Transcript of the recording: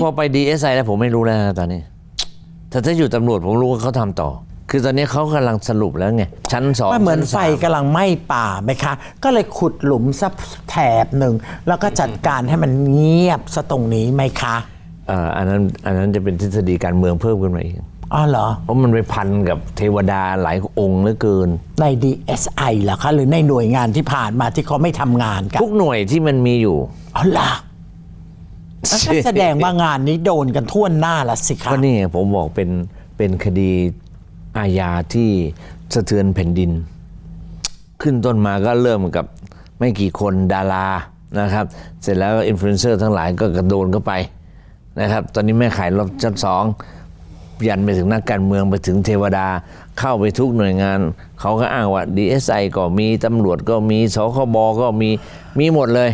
พอไปดีเอสไอแล้วผมไม่รู้แล้วนะตอนนี้ แต่ถ้าอยู่ตำรวจผมรู้ว่าเขาทำต่อ คือตอนนี้เขากำลังสรุปแล้วไง ชั้นสองมันเหมือนชั้ไฟสาม กำลังไหม้ป่าไหมคะ ก็เลยขุดหลุมสักแถบหนึ่ง แล้วก็จัดการให้มันเงียบซะตรงนี้ไหมคะเอ่ออันนั้นอันนั้นจะเป็นทฤษฎีการเมืองเพิ่มขึ้นมาอีก อ๋อเหรอ เพราะมันไปพันกับเทวดาหลายองค์เหลือเกิน ใน DSI เหรอคะ หรือในหน่วยงานที่ผ่านมาที่เขาไม่ทำงานกันทุกหน่วยที่มันมีอยู่ อ๋อเหรอ แล้วก็แสดงว่างานนี้โดนกันทั่วหน้าละสิคะก็นี่ไงผมบอกเป็นเป็นคดีอาญาที่สะเทือนแผ่นดิน ขึ้นต้นมาก็เริ่มกับไม่กี่คนดารานะครับ เสร็จแล้วอินฟลูเอนเซอร์ทั้งหลายก็กระโดนเข้าไปนะครับ ตอนนี้แม่ขายรอบชั้นสองยันไปถึงนักการเมืองไปถึงเทวดา เข้าไปทุกหน่วยงาน เขาก็อ้างว่า DSI ก็มีตำรวจก็มีสคบก็มีมีหมดเลย